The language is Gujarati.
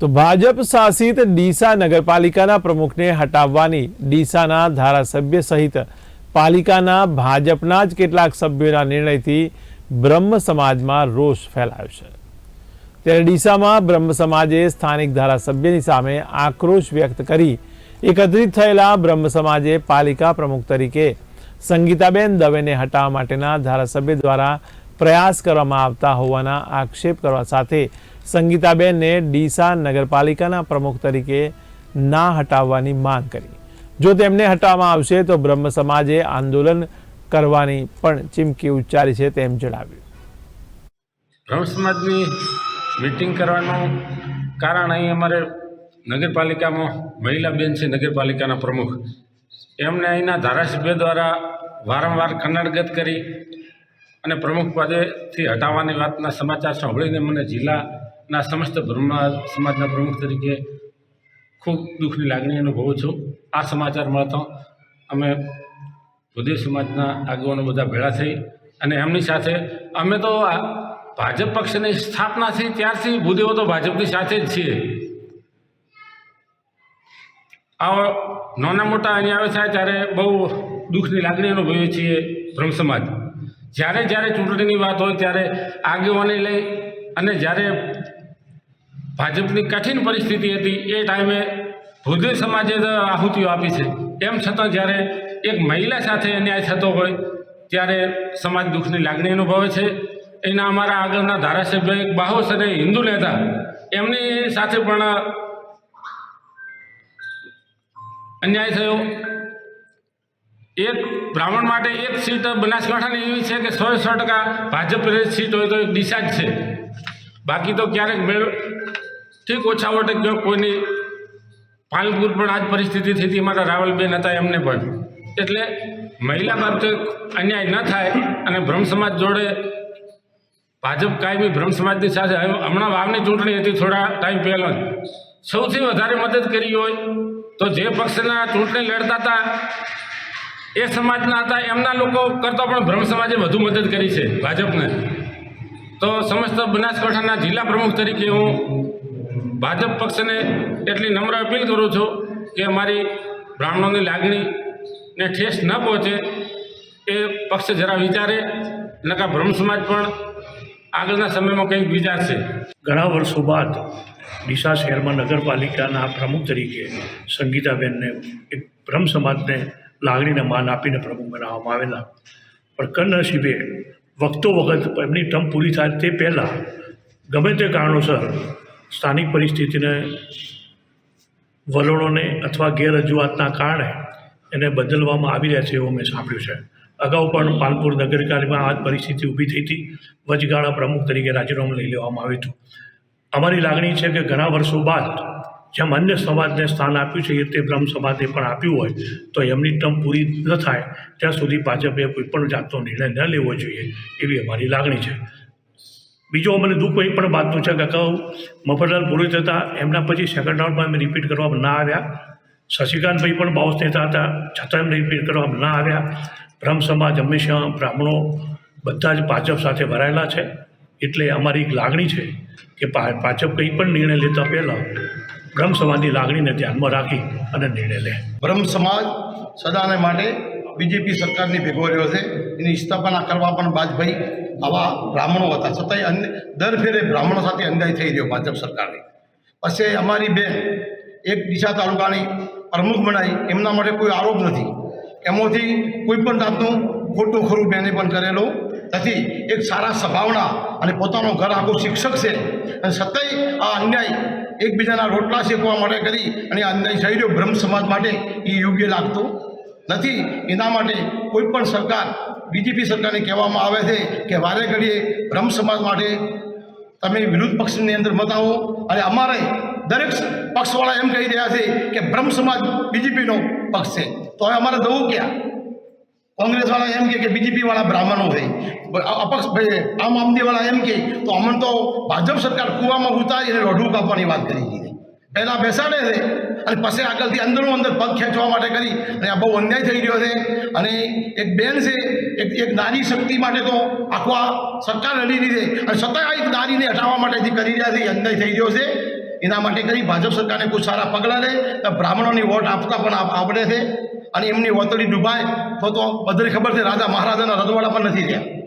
તો ભાજપ શાસિત ડીસા નગરપાલિકાના પ્રમુખને હટાવવાની ડીસાના ધારાસભ્ય સહિત પાલિકાના ભાજપના જ કેટલાક સભ્યોના નિર્ણયથી બ્રહ્મ સમાજમાં રોષ ફેલાયો છે. ત્યારે ડીસામાં બ્રહ્મ સમાજે સ્થાનિક ધારાસભ્યની સામે આક્રોશ વ્યક્ત કરી એકત્રિત થયેલા બ્રહ્મ સમાજે પાલિકા પ્રમુખ તરીકે સંગીતાબેન દવેને હટાવવા માટેના ધારાસભ્ય દ્વારા પ્રયાસ કરવામાં આવતા હોવાના આક્ષેપ કરવા સાથે સંગીતાબેનને ડીસા નગરપાલિકાના પ્રમુખ તરીકે ના હટાવવાની માંગ કરી. જો તેમને હટાવવામાં આવશે તો બ્રહ્મ સમાજે આંદોલન કરવાની પણ ચીમકી ઉચ્ચારી છે તેમ જણાવ્યું. બ્રહ્મ સમાજની મિટિંગ કરવાનું કારણ અહીં અમારે નગરપાલિકામાં મહિલા બેન છે, નગરપાલિકાના પ્રમુખ. એમને અહીંના ધારાસભ્ય દ્વારા વારંવાર કન્નડગત કરી અને પ્રમુખ પદેથી હટાવવાની વાતના સમાચાર સાંભળીને મને જિલ્લાના સમસ્ત બ્રહ્મા, સમાજના પ્રમુખ તરીકે ખૂબ દુઃખની લાગણી અનુભવું છું. આ સમાચાર મળતો અમે બુદ્ધિ સમાજના આગેવાનો બધા ભેળા થઈ અને એમની સાથે અમે તો ભાજપ પક્ષની સ્થાપના થઈ ત્યારથી ભૂદેવો તો ભાજપની સાથે જ છીએ. આ નાના મોટા અહીં આવે છે ત્યારે બહુ દુઃખની લાગણી અનુભવીએ છીએ બ્રહ્મ સમાજ. જ્યારે જ્યારે ચૂંટણીની વાત હોય ત્યારે આગેવાની લઈ અને જ્યારે ભાજપની કઠિન પરિસ્થિતિ હતી. એ ટાઈમે ભૂદેવ સમાજે આહુતિઓ આપી છે. એમ છતાં જ્યારે એક મહિલા સાથે અન્યાય થતો હોય, ત્યારે સમાજ દુઃખની લાગણી અનુભવે છે. એના અમારા આગળના ધારાસભ્ય એક બાહોસ અને હિન્દુ નેતા. એમની સાથે પણ અન્યાય થયો. એક બ્રાહ્મણ માટે એક સીટ બનાસકાંઠાની એવી છે કે સો સો ટકા ભાજપ સીટ હોય તો એક દિશા છે. બાકી તો ક્યારેક મેળ ઠીક ઓછા વોટે ગયો કોઈની પાલનપુર પણ આ જ પરિસ્થિતિ થઈ હતી, મારા રાવલબેન હતા એમને પણ. એટલે મહિલા બાબતે અન્યાય ન થાય અને બ્રહ્મ સમાજ જોડે ભાજપ કાયમી બ્રહ્મ સમાજની સાથે આવ્યો. હમણાં વાવની ચૂંટણી હતી થોડા ટાઈમ પહેલાં સૌથી વધારે મદદ કરી હોય તો જે પક્ષના ચૂંટણી લડતા હતા, એ સમાજના હતા. એમના લોકો કરતાં પણ બ્રહ્મ સમાજે વધુ મદદ કરી છે ભાજપને. તો સમસ્ત બનાસકાંઠાના જિલ્લા પ્રમુખ તરીકે હું ભાજપ પક્ષને એટલી નમ્ર અપીલ કરું છું કે અમારી બ્રાહ્મણોની લાગણીને ઠેસ ન પહોંચે, એ પક્ષ જરા વિચારે નકા બ્રહ્મ સમાજ પણ આગળના સમયમાં કંઈક વિચારશે. ઘણા વર્ષો બાદ ડીસા શહેરમાં નગરપાલિકાના પ્રમુખ તરીકે સંગીતાબેનને એક બ્રહ્મ સમાજને લાગણીને માન આપીને પ્રમુખ બનાવવામાં આવેલા. પણ કમનસીબે વખતો વખત એમની ટર્મ પૂરી થાય તે પહેલાં ગમે તે કારણોસર સ્થાનિક પરિસ્થિતિને વલણોને અથવા ગેરરજૂઆતના કારણે એને બદલવામાં આવી રહ્યા છે એવું મેં સાંભળ્યું છે. અગાઉ પણ પાલપુર નગરપાલિકામાં આ પરિસ્થિતિ ઊભી થઈ હતી. વચગાળા પ્રમુખ તરીકે રાજીનામું લઈ લેવામાં આવ્યું હતું. અમારી લાગણી છે કે ઘણા વર્ષો બાદ જેમ અન્ય સમાજને સ્થાન આપ્યું છે, એ તે બ્રહ્મ સમાજે પણ આપ્યું હોય, તો એમની ટર્મ પૂરી ન થાય, ત્યાં સુધી ભાજપે કોઈ પણ જાતનો નિર્ણય ન લેવો જોઈએ, એવી અમારી લાગણી છે. બીજો મને દુઃખ એ પણ વાતનું છે કે અગાઉ મફતલાલ પુરોહિત હતા, એમના પછી સેકન્ડ રાઉન્ડમાં એમ રિપીટ કરવામાં ના આવ્યા. શશિકાંતભાઈ પણ બાઉસ નેતા હતા, છતાં એમને રિપીટ કરવામાં ના આવ્યા. બ્રહ્મ સમાજ હંમેશા બ્રાહ્મણો બધા જ ભાજપ સાથે ભરાયેલા છે. એટલે અમારી એક લાગણી છે કે ભાજપ કંઈ પણ નિર્ણય લેતા પહેલાં બ્રહ્મ સમાજની લાગણીને ધ્યાનમાં રાખી અને નિર્ણય લે. બ્રહ્મ સમાજ સદાને માટે બીજેપી સરકારની ભેગો રહ્યો છે. એની સ્થાપના કરવા પણ બાજભાઈ આવા બ્રાહ્મણો હતા. છતાંય અન્ય દર ફેરે બ્રાહ્મણો સાથે અન્યાય થઈ રહ્યો ભાજપ સરકારની. પછી અમારી બેન એક દિશા તાલુકાની પ્રમુખ બનાવી એમના માટે કોઈ આરોપ નથી. એમાંથી કોઈ પણ જાતનું ખોટું ખરું બેને પણ કરેલું નથી. એક સારા સ્વભાવના અને પોતાનો ઘર આખું શિક્ષક છે. અને છતાંય આ અન્યાય એકબીજાના રોટલા શેકવા માટે કરી અને આ અન્યાય થઈ રહ્યો બ્રહ્મ સમાજ માટે એ યોગ્ય લાગતું નથી. એના માટે કોઈ પણ સરકાર, બીજેપી સરકારને કહેવામાં આવે છે કે વારે ઘડીએ બ્રહ્મ સમાજ માટે તમે વિરોધ પક્ષની અંદર મત આવો. અને અમારે દરેક પક્ષવાળા એમ કહી રહ્યા છે કે બ્રહ્મ સમાજ બીજેપીનો પક્ષ છે. તો હવે અમારે જવું ક્યાં? કોંગ્રેસવાળા એમ કે બીજેપીવાળા બ્રાહ્મણો છે. અપક્ષ આમ આમદીવાળા એમ કહે, તો અમને તો ભાજપ સરકાર કૂવામાં ઉતારીને રોઢું કાપવાની વાત કરી દીધી. પહેલાં બેસાડે છે અને પછી આગળથી અંદરનું અંદર પગ ખેંચવા માટે કરી. અને આ બહુ અન્યાય થઈ રહ્યો છે. અને એક બેન છે, એક એક નારી શક્તિ માટે તો આખો આ સરકાર લડી છે. અને છતાં એક નારીને હટાવવા માટે જે કરી રહ્યા છે, એ અન્યાય થઈ રહ્યો છે. એના માટે કરી ભાજપ સરકારને કોઈ સારા પગલાં લે. તો બ્રાહ્મણોની વોટ આપતા પણ આવડે છે. અને એમની વતળી ડૂબાય, તો તો બધાને ખબર છે, રાજા મહારાજાના રજવાડા પણ નથી રહ્યા.